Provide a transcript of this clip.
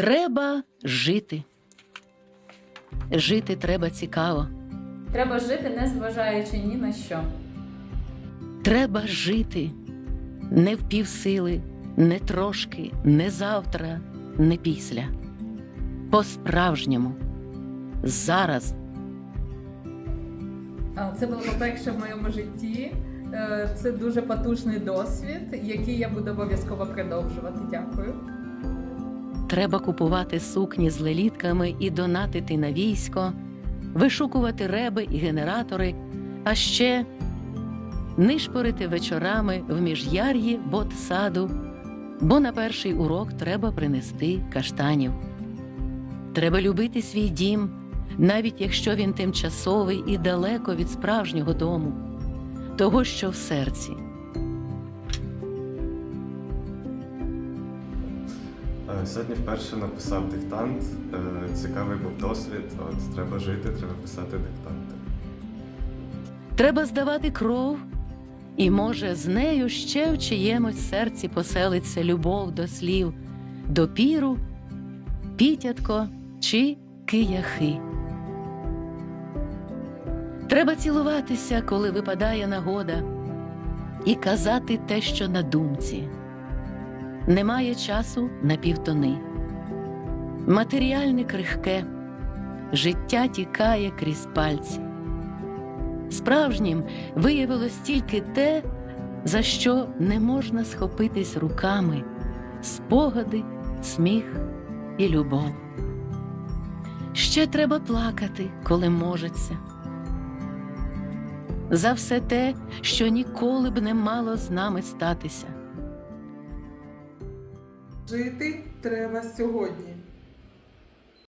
Треба жити. Жити треба цікаво. Треба жити, не зважаючи ні на що. Треба жити не в півсили, не трошки, не завтра, не після. По-справжньому. Зараз. Це було перше в моєму житті. Е, Це дуже потужний досвід, який я буду обов'язково продовжувати. Дякую. Треба купувати сукні з лелітками і донатити на військо, вишукувати реби і генератори, а ще нишпорити вечорами в міжяр'ї ботсаду, бо на перший урок треба принести каштанів. Треба любити свій дім, навіть якщо він тимчасовий і далеко від справжнього дому, того, що в серці. Сьогодні вперше написав диктант. Е, Цікавий був досвід. От треба жити, треба писати диктанти. Треба здавати кров, і, може, з нею ще в чиємусь серці поселиться любов до слів, допіру, пітятко чи кияхи. Треба цілуватися, коли випадає нагода, і казати те, що на думці. Немає часу на півтони. Матеріальне крихке, життя тікає крізь пальці. Справжнім виявилось тільки те, за що не можна схопитись руками спогади, сміх і любов. Ще треба плакати, коли можеться. За все те, що ніколи б не мало з нами статися. Жити треба сьогодні.